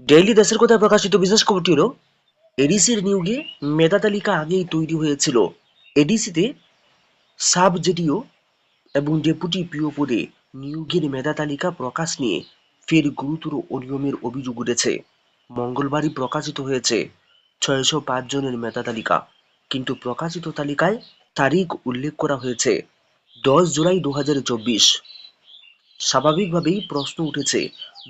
Daily দেশের কথায় প্রকাশিত বিশেষ খবরটি হলো, এডিসির নিয়োগে মেধা তালিকা আগেই তৈরি হয়েছিল। এডিসিতে সাব জেডিও এবং ডেপুটি পিও পদে নিয়োগের মেধা তালিকা প্রকাশ নিয়ে ফের গুরুতর অনিয়মের অভিযোগ উঠেছে। মঙ্গলবারই প্রকাশিত হয়েছে ছয়শো পাঁচ জনের মেধা তালিকা, কিন্তু প্রকাশিত তালিকায় তারিখ উল্লেখ করা হয়েছে দশ জুলাই দু হাজার চব্বিশ। স্বাভাবিকভাবেই প্রশ্ন উঠেছে,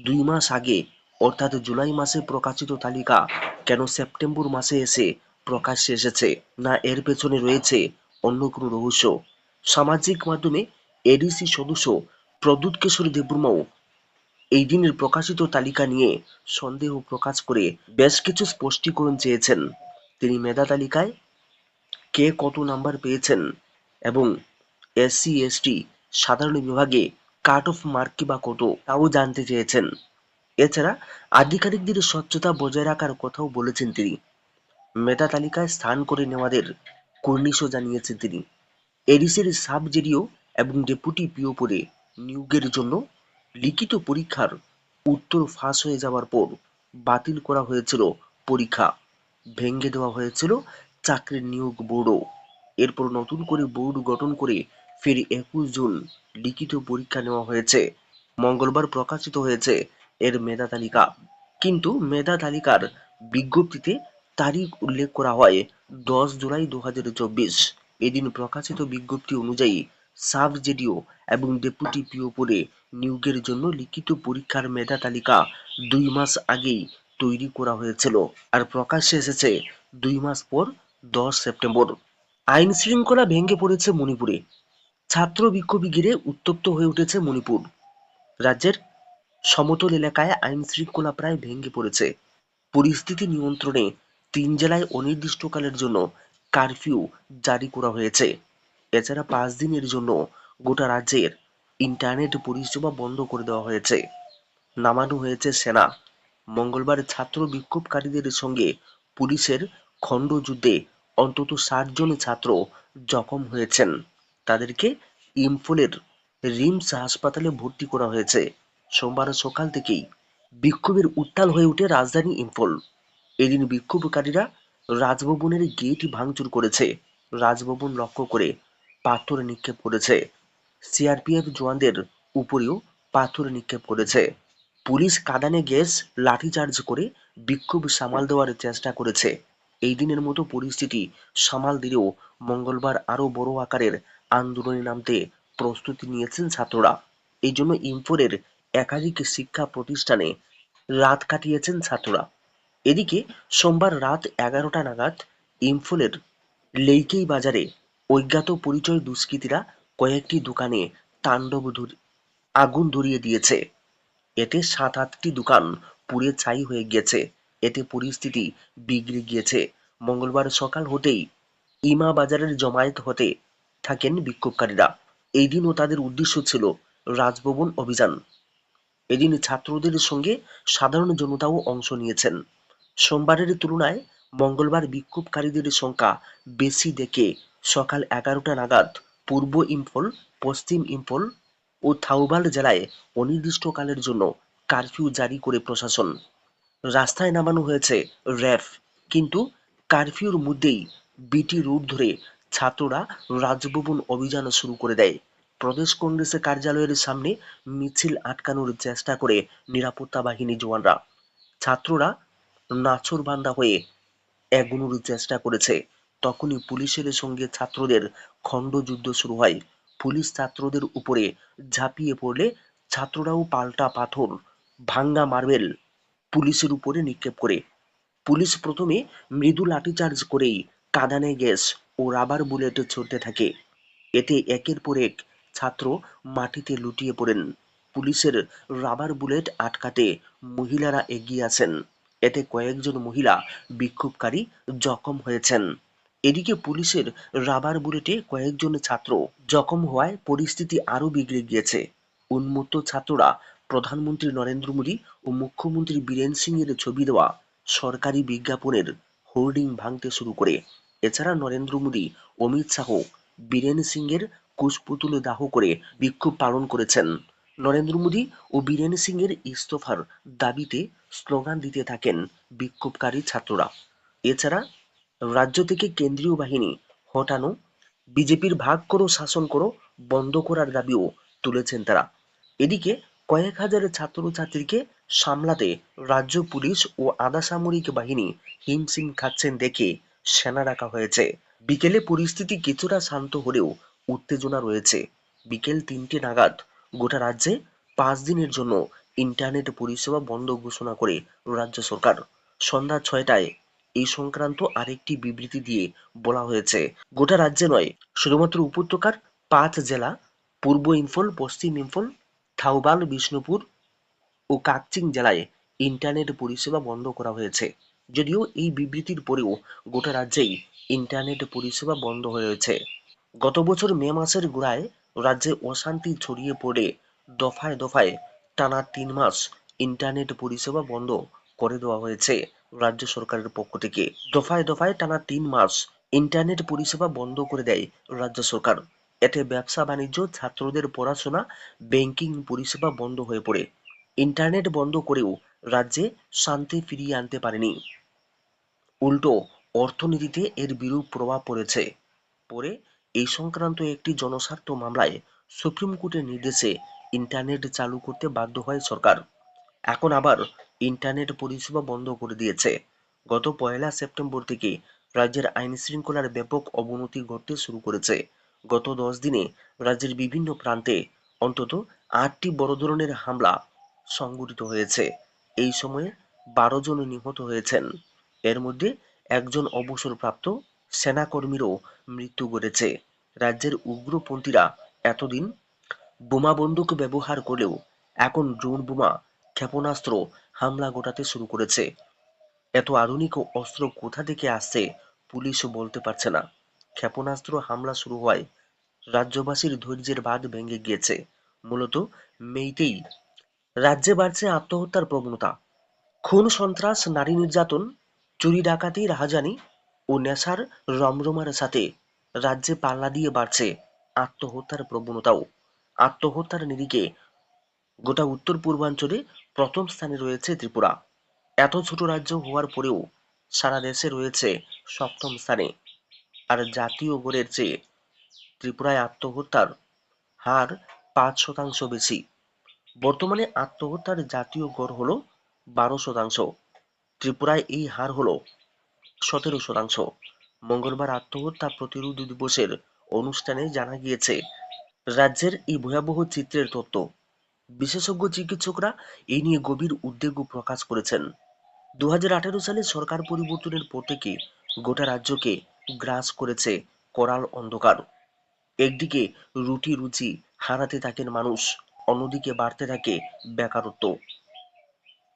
দুই মাস আগে অর্থাৎ জুলাই মাসে প্রকাশিত তালিকা। কেন সেপ্টেম্বর মাসে এসে প্রকাশ্যে এসেছে না এর পেছনে রয়েছে অন্য কোনো রহস্য? সামাজিক মাধ্যমে এডিসি সদস্য প্রদ্যুৎ কিশোর দেববর্মাও এই দিনের প্রকাশিত তালিকা নিয়ে সন্দেহ প্রকাশ করে বেশ কিছু স্পষ্টীকরণ চেয়েছেন। তিনি মেধা তালিকায় কে কত নাম্বার পেয়েছেন এবং এসসি, এসটি, সাধারণ বিভাগে কাট অফ মার্ক কি বা কত, তাও জানতে চেয়েছেন। এছাড়া আধিকারিকদের স্বচ্ছতা বজায় রাখার কথাও বলেছেন তিনি। মেধা তালিকায় স্থান করে নেওয়াদের কুর্নিশও জানিয়েছেন তিনি। এডিসির সাব জেডিও এবং ডেপুটি পিও পদে নিয়োগের জন্য লিখিত পরীক্ষার উত্তর ফাঁস হয়ে যাওয়ার পর বাতিল করা হয়েছিল পরীক্ষা। ভেঙে দেওয়া হয়েছিল চাকরির নিয়োগ বোর্ডও। এরপর নতুন করে বোর্ড গঠন করে ফের একুশ জুন লিখিত পরীক্ষা নেওয়া হয়েছে। মঙ্গলবার প্রকাশিত হয়েছে এর মেধা তালিকা। কিন্তু মেধা তালিকার বিজ্ঞপ্তিতে তারিখ উল্লেখ করা হয় দশ জুলাই দু এদিন প্রকাশিত বিজ্ঞপ্তি অনুযায়ী সাব জেডিও এবং ডেপুটি পিও পদে নিয়োগের জন্য লিখিত পরীক্ষার মেধা তালিকা দুই মাস আগেই তৈরি করা হয়েছিল আর প্রকাশ্যে এসেছে দুই মাস পর দশ সেপ্টেম্বর। আইন শৃঙ্খলা ভেঙে পড়েছে মণিপুরে। ছাত্র বিক্ষোভী ঘিরে উত্তপ্ত হয়ে উঠেছে মণিপুর। রাজ্যের সমতল এলাকায় আইন শৃঙ্খলা প্রায় ভেঙে পড়েছে। পরিস্থিতি নিয়ন্ত্রণে তিন জেলায় অনির্দিষ্টকালের জন্য কারফিউ জারি করা হয়েছে। এছাড়া পাঁচ দিনের জন্য গোটা রাজ্যের ইন্টারনেট পরিষেবা বন্ধ করে দেওয়া হয়েছে। নামানো হয়েছে সেনা। মঙ্গলবার ছাত্র বিক্ষোভকারীদের সঙ্গে পুলিশের খণ্ডযুদ্ধে অন্তত ষাট জন ছাত্র জখম হয়েছেন। তাদেরকে ইম্ফলের রিমস হাসপাতালে ভর্তি করা হয়েছে। সোমবার সকাল থেকেই বিক্ষোভের উত্তাল হয়ে ওঠে রাজধানী ইম্ফল। এদিন বিক্ষোভকারীরা রাজভবনের গেট ভাঙচুর করেছে। রাজভবন লক্ষ্য করে পাথর নিক্ষেপ করেছে। সিআরপিএফ জওয়ানদের উপরেও পাথর নিক্ষেপ করেছে। পুলিশ কাদানে গ্যাস, লাঠিচার্জ করে বিক্ষোভ সামাল দেওয়ার চেষ্টা করেছে। এই দিনের মতো পরিস্থিতি সামাল দিলেও মঙ্গলবার আরও বড় আকারের আন্দোলনে নামতে প্রস্তুতি নিয়েছেন ছাত্ররা। এই জন্য ইম্ফোরের একাধিক শিক্ষা প্রতিষ্ঠানে রাত কাটিয়েছেন ছাত্ররা। এদিকে সোমবার রাত এগারোটা নাগাদ ইম্ফলের লেইকেই বাজারে অজ্ঞাত পরিচয় দুষ্কৃতীরা কয়েকটি দোকানে তাণ্ডব আগুন ধরিয়ে দিয়েছে। এতে সাত আটটি দোকান পুড়ে ছাই হয়ে গিয়েছে। এতে পরিস্থিতি বিগড়ে গিয়েছে। মঙ্গলবার সকাল হতেই ইমা বাজারের জমায়েত হতে থাকেন বিক্ষোভকারীরা। এই দিনও তাদের উদ্দেশ্য ছিল রাজভবন অভিযান। এদিন ছাত্রদের সঙ্গে সাধারণ জনতাও অংশ নিয়েছেন। সোমবারের তুলনায় মঙ্গলবার বিক্ষোভকারীদের সংখ্যা বেশি দেখে সকাল এগারোটা নাগাদ পূর্ব ইম্ফল, পশ্চিম ইম্ফল ও থাউবাল জেলায় অনির্দিষ্টকালের জন্য কারফিউ জারি করে প্রশাসন। রাস্তায় নামানো হয়েছে র্যাফ, কিন্তু কারফিউর মধ্যেই বিটি রুট ধরে ছাত্ররা রাজভবন অভিযান শুরু করে দেয়। প্রদেশ কংগ্রেসের কার্যালয়ের সামনে মিছিল আটকানোর চেষ্টা করে নিরাপত্তা বাহিনী জওয়ানরা। ছাত্ররা নাছোড়বান্দা হয়ে এগুনোর চেষ্টা করেছে। তখনই পুলিশের সঙ্গে ছাত্রদের খণ্ডযুদ্ধ শুরু হয়। পুলিশ ছাত্রদের উপরে ঝাঁপিয়ে পড়লে ছাত্ররাও পাল্টা পাথর, ভাঙ্গা মার্বেল পুলিশের উপরে নিক্ষেপ করে। পুলিশ প্রথমে মৃদু লাঠিচার্জ করেই কাঁদানে গ্যাস ও রাবার বুলেট ছড়তে থাকে। এতে একের পর এক ছাত্র মাটিতে লুটিয়ে পড়েন। পুলিশের রাবার বুলেট আটকাতে মহিলারা এগিয়ে আসেন এতে কয়েকজন মহিলা বিক্ষোভকারী জখম হয়েছেন। এদিকে পুলিশের রাবার বুলেটে কয়েকজন ছাত্র জখম হওয়ায় পরিস্থিতি আরও বিগড়ে গিয়েছে। উন্মুক্ত ছাত্ররা প্রধানমন্ত্রী নরেন্দ্র মোদী ও মুখ্যমন্ত্রী বীরেন সিং এর ছবি দেওয়া সরকারি বিজ্ঞাপনের হোর্ডিং ভাঙতে শুরু করে। এছাড়া নরেন্দ্র মোদী, অমিত শাহ, বীরেন সিং এর কুশপুতুল দাহ করে বিক্ষোভ পালন করেছেন। নরেন্দ্র মোদী ও বীরেন সিং এর ইস্তফার দাবিতে স্লোগান দিতে থাকেন বিক্ষোভকারী ছাত্ররা। এছাড়া রাজ্য থেকে কেন্দ্রীয় বাহিনী হটানো, বিজেপির ভাগ করো, শাসন করো, বন্ধ করার দাবিও তুলেছেন তারা। এদিকে কয়েক হাজার ছাত্রছাত্রীকে সামলাতে রাজ্য পুলিশ ও আধা সামরিক বাহিনী হিমশিম খাচ্ছেন দেখে সেনা রাখা হয়েছে। বিকেলে পরিস্থিতি কিছুটা শান্ত হলেও উত্তেজনা রয়েছে। বিকেল তিনটে নাগাদ গোটা রাজ্যে পাঁচ দিনের জন্য ইন্টারনেট পরিষেবা বন্ধ ঘোষণা করে রাজ্য সরকার। সন্ধ্যা ছয়টায় এই সংক্রান্ত আরেকটি বিবৃতি দিয়ে বলা হয়েছে, গোটা রাজ্যে নয়, শুধুমাত্র উপত্যকার পাঁচ জেলা, পূর্ব ইম্ফল, পশ্চিম ইম্ফল, থাউবাল, বিষ্ণুপুর ও কাকচিং জেলায় ইন্টারনেট পরিষেবা বন্ধ করা হয়েছে। যদিও এই বিবৃতির পরেও গোটা রাজ্যেই ইন্টারনেট পরিষেবা বন্ধ হয়েছে গত বছর মে মাসের গোড়ায় রাজ্যে অশান্তি ছড়িয়ে পড়ে। দফায় দফায় টানা তিন মাস ইন্টারনেট পরিষেবা বন্ধ করে দেওয়া হয়েছে রাজ্য সরকারের পক্ষ থেকে। দফায় দফায় টানা তিন মাস ইন্টারনেট পরিষেবা বন্ধ করে দেয় রাজ্য সরকার। এতে ব্যবসা বাণিজ্য, ছাত্রদের পড়াশোনা, ব্যাংকিং পরিষেবা বন্ধ হয়ে পড়ে। ইন্টারনেট বন্ধ করেও রাজ্যে শান্তি ফিরিয়ে আনতে পারেনি। উল্টো অর্থনীতিতে এর বিরূপ প্রভাব পড়েছে। পরে এই সংক্রান্ত একটি জনস্বার্থ মামলায় সুপ্রিম কোর্টের নির্দেশে ইন্টারনেট চালু করতে বাধ্য হয় সরকার। এখন আবার ইন্টারনেট পরিষেবা বন্ধ করে দিয়েছে। গত পয়লা সেপ্টেম্বর থেকে রাজ্যের আইন শৃঙ্খলার ব্যাপক অবনতি ঘটতে শুরু করেছে। গত দশ দিনে রাজ্যের বিভিন্ন প্রান্তে অন্তত আটটি বড় ধরনের হামলা সংঘটিত হয়েছে। এই সময়ে বারো জন নিহত হয়েছেন। এর মধ্যে একজন অবসরপ্রাপ্ত সেনাকর্মীরও মৃত্যু ঘটেছে। রাজ্যের উগ্রপন্থীরা এতদিন বোমা বন্দুক ব্যবহার করলেও এখন ড্রোন বোমা, ক্ষেপণাস্ত্র হামলা ঘটাতে শুরু করেছে। এত আধুনিক অস্ত্র কোথা থেকে আসছে পুলিশও বলতে পারছে না। ক্ষেপণাস্ত্র হামলা শুরু হওয়ায় রাজ্যবাসীর ধৈর্যের বাঁধ ভেঙে গিয়েছে। মূলত মেইতেই রাজ্যে বাড়ছে আত্মহত্যার প্রবণতা। খুন সন্ত্রাস, নারী নির্যাতন, চুরি ডাকাতি রাহাজানি ও নেশার রমরমার সাথে রাজ্যে পাল্লা দিয়ে বাড়ছে আত্মহত্যার প্রবণতাও। আত্মহত্যার নিরিখে গোটা উত্তর পূর্বাঞ্চলে প্রথম স্থানে রয়েছে ত্রিপুরা। এত ছোট রাজ্য হওয়ার পরেও সারা দেশে রয়েছে সপ্তম স্থানে। আর জাতীয় গড়ের চেয়ে ত্রিপুরায় আত্মহত্যার হার পাঁচ শতাংশ বেশি। বর্তমানে আত্মহত্যার জাতীয় গড় হলো বারো শতাংশ। ত্রিপুরায় এই হার হলো সতেরো শতাংশ। মঙ্গলবার আত্মহত্যা প্রতিরোধ দিবসের অনুষ্ঠানে জানা গিয়েছে, রাজ্যের এই ভয়াবহ চিত্রের তত্ত্ব। বিশেষজ্ঞ চিকিৎসকরা এই নিয়ে গভীর উদ্বেগ প্রকাশ করেছেন। দু সালে সরকার পরিবর্তনের পর থেকে গোটা রাজ্যকে গ্রাস করেছে করাল অন্ধকার। একদিকে রুটি রুচি হারাতে থাকেন মানুষ, অন্যদিকে বাড়তে থাকে বেকারত্ব।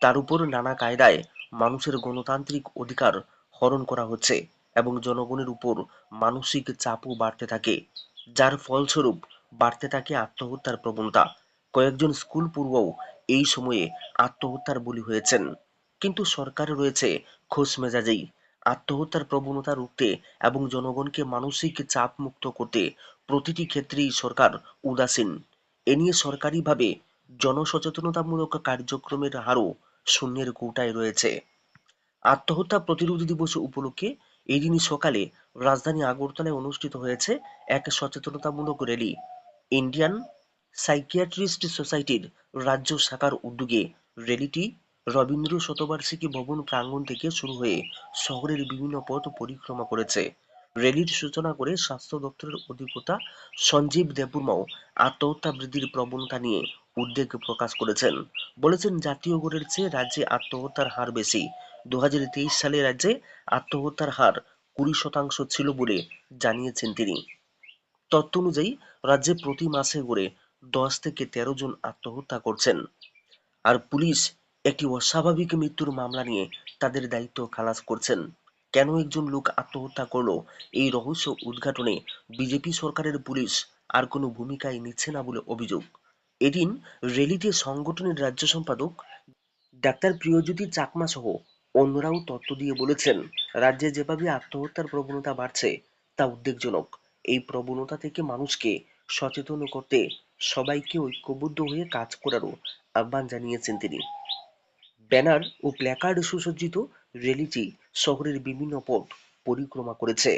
তার উপর নানা কায়দায় মানুষের গণতান্ত্রিক অধিকার হরণ করা হচ্ছে এবং জনগণের উপর মানসিক চাপও বাড়তে থাকে, যার ফলস্বরূপ বাড়তে থাকে আত্মহত্যার প্রবণতা। কয়েকজন স্কুল পূর্বও এই সময়ে আত্মহত্যার বলি হয়েছেন। কিন্তু সরকার রয়েছে খোশ মেজাজেই। আত্মহত্যার প্রবণতা রুখতে এবং জনগণকে মানসিক চাপ মুক্ত করতে প্রতিটি ক্ষেত্রেই সরকার উদাসীন। এ নিয়ে সরকারিভাবে জনসচেতনতামূলক কার্যক্রমের হারও শূন্যের কোটায় রয়েছে। আত্মহত্যা প্রতিরোধ দিবস উপলক্ষে এই দিন সকালে রাজধানী আগরতলায় অনুষ্ঠিত হয়েছে এক সচেতনতামূলক র্যালি। ইন্ডিয়ান সাইকিয়াট্রিস্ট সোসাইটির রাজ্য শাখার উদ্যোগে র্যালিটি রবীন্দ্র শতবার্ষিকী ভবন প্রাঙ্গণ থেকে শুরু হয়ে শহরের বিভিন্ন পথ পরিক্রমা করেছে। র্যালির সূচনা করে স্বাস্থ্য দপ্তরের অধিকর্তা সঞ্জীব দেববর্মাও আত্মহত্যা বৃদ্ধির প্রবণতা নিয়ে উদ্বেগ প্রকাশ করেছেন। বলেছেন, জাতীয় গড়ের চেয়ে রাজ্যে আত্মহত্যার হার বেশি। দু হাজার তেইশ সালে রাজ্যে আত্মহত্যার হার কুড়ি শতাংশ ছিল বলে জানিয়েছেন তিনি। তথ্য অনুযায়ী, রাজ্যে প্রতি মাসে গড়ে দশ থেকে তেরো জন আত্মহত্যা করছেন। আর পুলিশ একটি অস্বাভাবিক মৃত্যুর মামলা নিয়ে তাদের দায়িত্ব খালাস করছেন। কেন একজন লোক আত্মহত্যা করল, এই রহস্য উদ্ঘাটনে বিজেপি সরকারের পুলিশ আর কোনো ভূমিকাই নিচ্ছে না বলে অভিযোগ। এদিন র্যালিতে সংগঠনের রাজ্য সম্পাদক ডাক্তার প্রিয়জ্যোতি চাকমা সহ অন্যরাও তত্ত্ব দিয়ে বলেছেন, রাজ্যে যেভাবে আত্মহত্যার প্রবণতা বাড়ছে, তা উদ্বেগজনক। এই প্রবণতা থেকে মানুষকে সচেতন করতে সবাইকে ঐক্যবদ্ধ হয়ে কাজ করারও আহ্বান জানিয়েছেন তিনি। ব্যানার ও প্ল্যাকার্ড সুসজ্জিত র্যালিটি শহরের বিভিন্ন পথ পরিক্রমা করেছে।